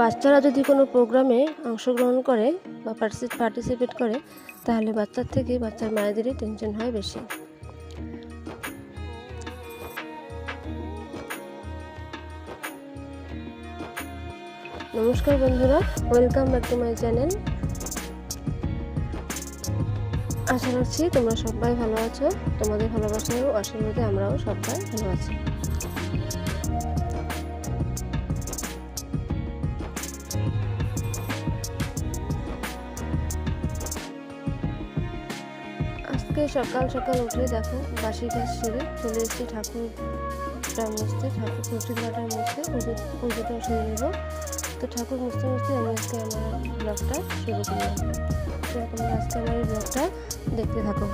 বাচ্চারা যদি কোনো প্রোগ্রামে অংশগ্রহণ করে বা পার্টিসিপেট করে, তাহলে বাচ্চার থেকে বাচ্চার মায়েদেরই টেনশন হয় বেশি। নমস্কার বন্ধুরা welcome back to my channel আশা রাখছি তোমরা সবাই ভালো আছো। তোমাদের ভালোবাসায় আশীর্বাদে আমরাও সবাই ভালো আছি। সকাল সকাল উঠে দেখো বাসি ঘাস সেরে চলে এসেছি ঠাকুরটা মুছতে ঠাকুর মাটার মুছতে পুজো পুজোটা সেরে নেব তো ঠাকুর মুছতে মুছতে আমি আজকে আমার ব্লগটা শুরু করলাম। তো তোমরা আজকে আমার এই ব্লগটা দেখতে থাকো।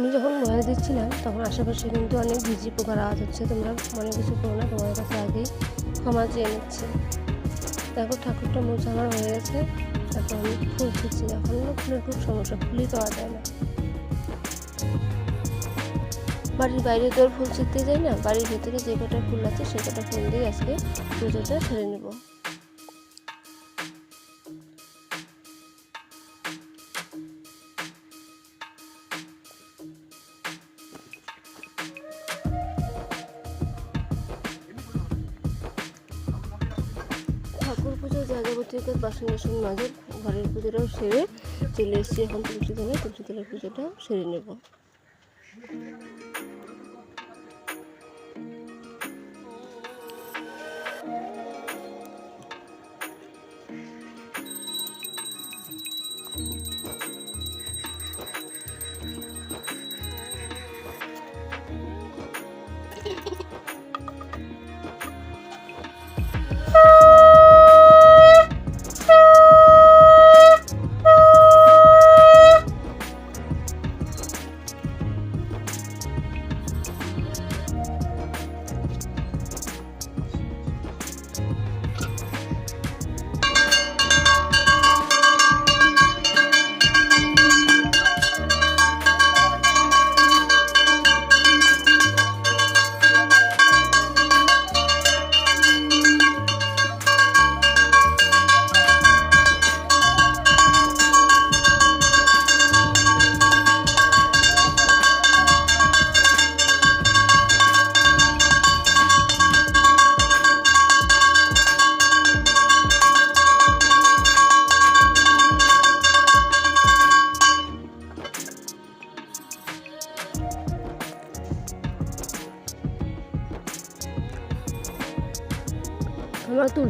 আমি যখন মোবাইল দিচ্ছিলাম, তখন আশেপাশে কিন্তু অনেক ভিজি পোকার আওয়াজ হচ্ছে। তোমরা মনে কিছু করো না তোমার কাছে আগেই ক্ষমা চেয়ে নিচ্ছে। দেখো, ঠাকুরটা মোচ আমার হয়ে গেছে এখন আমি ফুল ছিঁচ্ছি এখন ফুলের খুব সমস্যা, ফুলই পাওয়া যায় না। বাড়ির বাইরে তো ফুল ছিঁড়তে যাই না। বাড়ির ভিতরে যে কটা ফুল আছে, সে কটা ফুল দিয়ে আজকে পুজোটা সেরে নেব। পুজো বাসন বাসন মাঝে ঘরের পুজোটাও সেরে চলে এসেছি। এখন তুলসী তুলসী তলার পুজোটা সেরে নেব।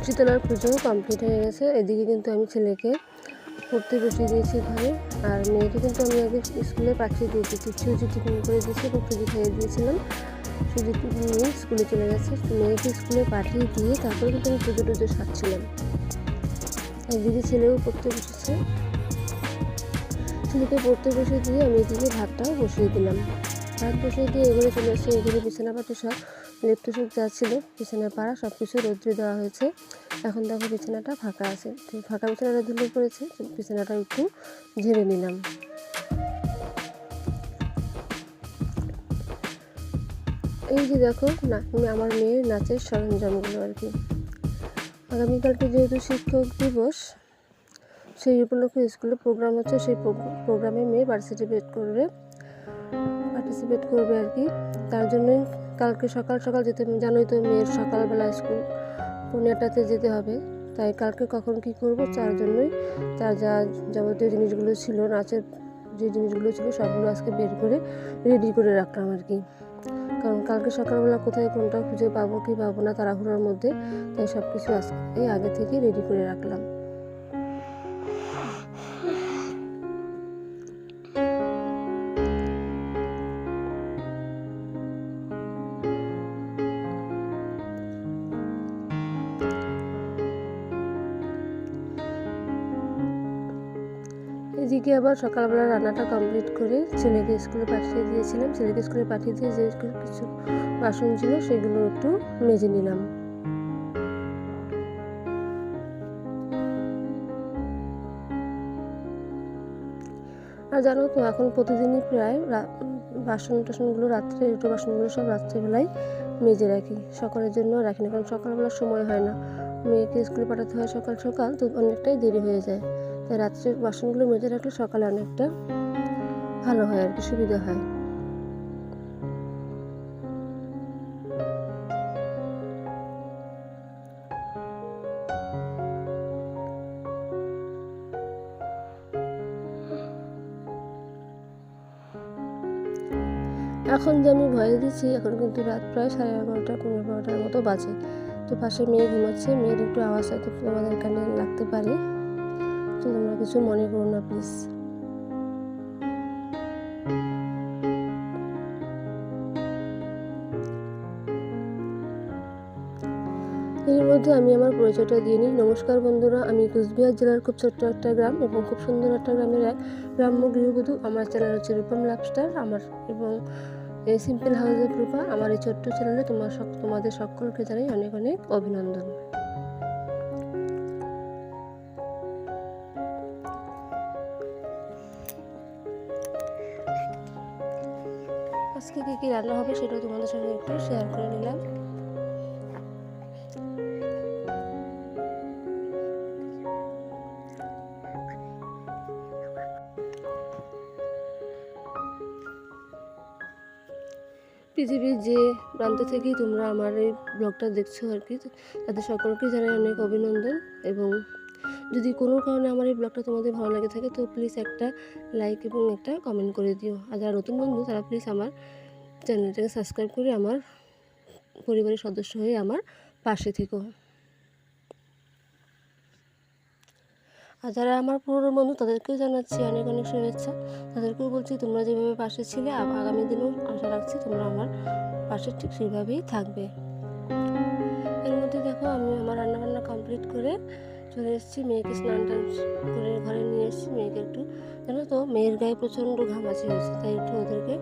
তুলসী তলার পুজো কমপ্লিট হয়ে গেছে। এদিকে কিন্তু আমি ছেলেকে পড়তে বসিয়ে দিয়েছি ঘরে আর মেয়েকে কিন্তু আমি আগে স্কুলে পাঠিয়ে দিয়েছি। কিছু সুজি টিফিন করে দিয়েছি এবং সুজি খাইয়ে দিয়েছিলাম, সুজি নিয়ে স্কুলে চলে গেছে। মেয়েকে স্কুলে পাঠিয়ে দিয়ে তারপরে কিন্তু আমি পুজো টুজো সারছিলাম। এদিকে ছেলেও পড়তে বসেছে। ছেলেকে পড়তে বসিয়ে দিয়ে আমি এদিকে ভাতটাও বসিয়ে দিলাম। ভাত বসিয়ে দিয়ে এগুলো চলে আসছে এগুলো বিছানা পাতে সব। লেপ টুসুক যা ছিল বিছানায় পাড়া সব কিছু রৌদ্রে দেওয়া হয়েছে। এখন দেখো বিছানাটা ফাঁকা আছে। তো ফাঁকা বিছানাটা ধুলে পড়েছে বিছানাটা একটু ঝেড়ে নিলাম। এই যে দেখো, না আমার মেয়ের নাচের সরঞ্জামগুলো আর কি। আগামীকালকে যেহেতু শিক্ষক দিবস, সেই উপলক্ষে স্কুলে প্রোগ্রাম হচ্ছে, সেই প্রোগ্রামে মেয়ে পার্টিসিপেট করবে। পার্টিসিপেট করবে আর কি। তার জন্যই কালকে সকাল সকাল যেতে জানোই তো মেয়ের সকালবেলা স্কুল পনেরোটাতে যেতে হবে। তাই কালকে কখন কি করব তার জন্যই, তার যা যাবতীয় জিনিসগুলো ছিল, নাচের যে জিনিসগুলো ছিল সবগুলো আজকে বের করে রেডি করে রাখলাম আর কি। কারণ কালকে সকালবেলা কোথায় কোনটা খুঁজে পাবো কি পাবো না তাড়াহুড়োর মধ্যে, তাই সব কিছু আজকে আগে থেকে রেডি করে রাখলাম। আবার সকালবেলা রান্নাটা কমপ্লিট করে ছেলেকে স্কুলে পাঠিয়ে দিয়েছিলাম। ছেলেকে স্কুলে পাঠিয়ে দিয়ে যে কিছু বাসন ছিল সেগুলো একটু মেজে নিলাম। আর জানো তো, এখন প্রতিদিনই প্রায় বাসন টাসনগুলো রাত্রে এটো বাসনগুলো সব রাত্রেবেলায় মেজে রাখি। সকালের জন্য রাখি না, কারণ সকালবেলা সময় হয় না। মেয়েকে স্কুলে পাঠাতে হয় সকাল সকাল, তো অনেকটাই দেরি হয়ে যায়। তাই রাত্রে বাসনগুলো মেজে রাখলে সকালে অনেকটা ভালো হয় আর কি, সুবিধা হয়। এখন যে আমি ভয়ে দিচ্ছি, এখন কিন্তু রাত প্রায় সাড়ে এগারোটা পনেরো বারোটার মতো বাজে। তো পাশে মেয়ে ঘুমাচ্ছে, মেয়ের একটু আওয়াজ হয়তো তোমাদের কানে লাগতে পারে। তো তোমরা কিছু মনে করো না প্লিজ এর মধ্যে আমি আমার পরিচয়টা দিয়ে নিই। নমস্কার বন্ধুরা, আমি কুচবিহার জেলার খুব ছোট্ট একটা গ্রাম এবং খুব সুন্দর একটা গ্রামের এক গ্রাম্য গৃহবধূ। আমার চ্যানেল হচ্ছে রূপম লাভস্টার আমার এবং সিম্পল হাউসের রূপা আমার এই ছোট্ট চ্যানেলে তোমার তোমাদের সকলকে জানাই অনেক অনেক অভিনন্দন। আজকে কী কী রান্না হবে সেটাও তোমাদের সঙ্গে একটু শেয়ার করে নিলাম। পৃথিবীর যে প্রান্ত থেকেই তোমরা আমার এই ব্লগটা দেখছ আর কি তাদের সকলকে জানাই অনেক অভিনন্দন এবং যদি কোনো কারণে আমার এই ব্লগটা তোমাদের ভালো লাগে থাকে, তো প্লিজ একটা লাইক এবং একটা কমেন্ট করে দিও। আর যারা নতুন বন্ধু, তারা প্লিজ আমার চ্যানেলটাকে সাবস্ক্রাইব করে আমার পরিবারের সদস্য হয়ে আমার পাশে থেকো। আর যারা আমার পুরনো বন্ধু, তাদেরকেও জানাচ্ছি অনেক অনেক শুভেচ্ছা। তাদেরকেও বলছি, তোমরা যেভাবে পাশে ছিলে আগামী দিনেও আশা রাখছি তোমরা আমার পাশে ঠিক সেইভাবেই থাকবে। এর মধ্যে দেখো, আমি আমার রান্নাবান্না কমপ্লিট করে চলে এসেছি, মেয়েকে স্নান টান করে ঘরে নিয়ে এসেছি, মেয়েকে একটু, জানো তো, মেয়ের গায়ে প্রচণ্ড ঘামাচি হয়েছে, তাই একটু ওদেরকে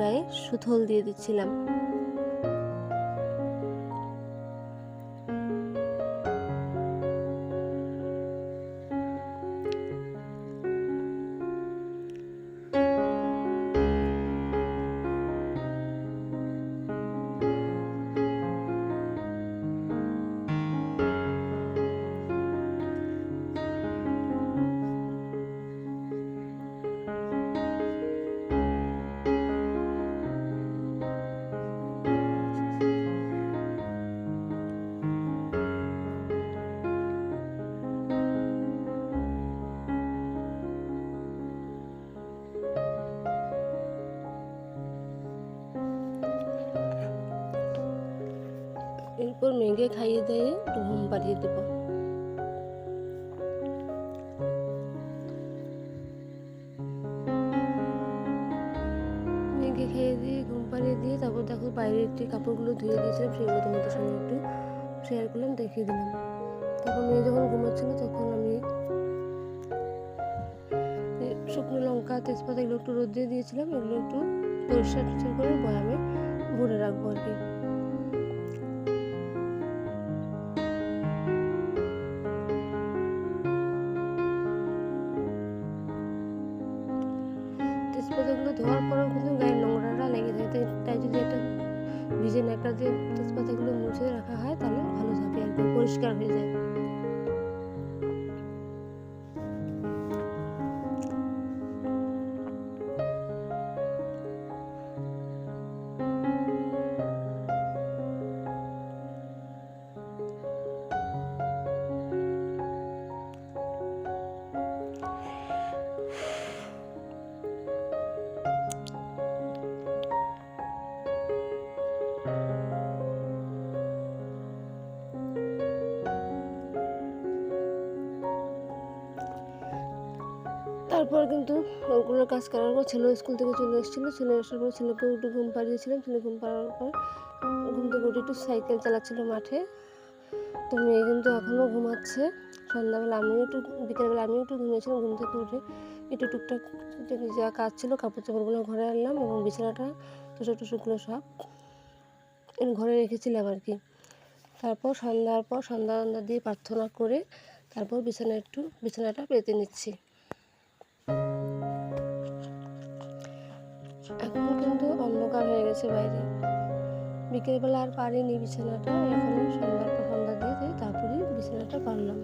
গায়ে সুথল দিয়ে দিচ্ছিলাম। এরপর মেঘে খাইয়ে দিয়ে একটু ঘুম পাড়িয়ে দেবো। মেঘে খেয়ে দিয়ে ঘুম পাড়িয়ে দিয়ে তারপর দেখো বাইরে একটি কাপড়গুলো ধুয়ে দিয়েছিলাম সেগুলো তোমাদের সঙ্গে একটু শেয়ার করলাম, দেখিয়ে দিলাম। তারপর মেয়ে যখন ঘুমাচ্ছিল তখন আমি শুকনো লঙ্কা, তেজপাতা, এগুলো একটু রোদ দিয়ে দিয়েছিলাম, এগুলো একটু পরিষ্কার করে বয়ামে ভরে রাখব আর কি। তেজপাতাগুলো ধোয়ার পরেও কিন্তু গায়ের নোংরাটা লেগে যায়। তাই যদি একটা ভিজে ন্যাকড়া দিয়ে তেজপাতাগুলো মুছে রাখা হয়, তাহলে ভালো থাকে আর কি, পরিষ্কার হয়ে যায়। তারপর কিন্তু ওগুলোর কাজ করার পর ছেলে স্কুল থেকে চলে এসেছিল। ছেলে আসার পর ছেলেকে একটু ঘুম পাড়িয়েছিলাম। ছেলে ঘুম পাড়ার পর ঘুম থেকে উঠে একটু সাইকেল চালাচ্ছিল মাঠে। তো মেয়ে কিন্তু এখনও ঘুমাচ্ছে। সন্ধ্যাবেলা আমিও একটু বিকেলবেলা আমিও একটু ঘুমিয়েছিলাম। ঘুম থেকে উঠে একটু টুকটাক যা কাজ ছিল, কাপড় চাপড়গুলো ঘরে আনলাম এবং বিছানাটা টুসো টুসোগুলো সব ঘরে রেখেছিলাম আর কি। তারপর সন্ধ্যার পর সন্ধ্যা সন্ধ্যা দিয়ে প্রার্থনা করে তারপর বিছানা একটু, বিছানাটা পেতে নিচ্ছি। এখন কিন্তু অন্ধকার হয়ে গেছে বাইরে। বিকেলবেলা আর পারিনি বিছানাটা এখন সন্ধ্যার পর সন্ধ্যা দিয়ে তারপরে বিছানাটা পারলাম।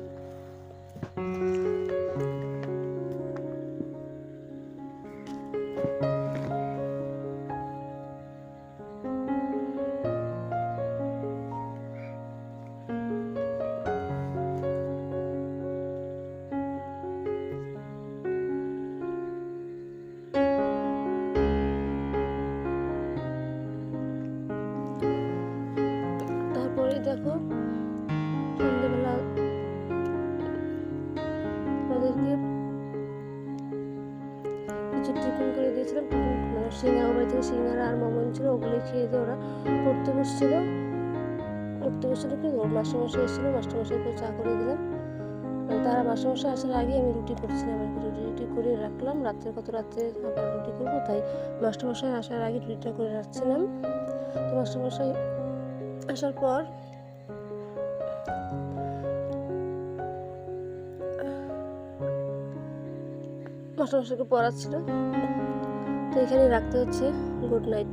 দেখো, সন্ধ্যেবেলা ওদেরকে কিছু টিফিন করে দিয়েছিলাম। মানে সিঙ্গারা বাড়ি থেকে সিঙ্গারা আর মোমন ছিল ওগুলো খেয়ে দিয়ে ওরা পড়তে বসছিল। পড়তে বসছিল কি, ওর মাস্টারমশাই মাস্টারমশাইকে চা করে দিলাম। আর তারা মাস্টারমশাই আসার আগে আমি রুটি করছিলাম আর রুটি রুটি করে রাখলাম। রাত্রে কত রাত্রে আবার রুটি করব, তাই মাস্টারমশাই আসার আগে রুটিটা করে রাখছিলাম। তো মাস্টারমশাই আসার পর মাস্টারমশাইকে পড়াচ্ছিল। তো এখানে রাখতে হচ্ছে। Good night.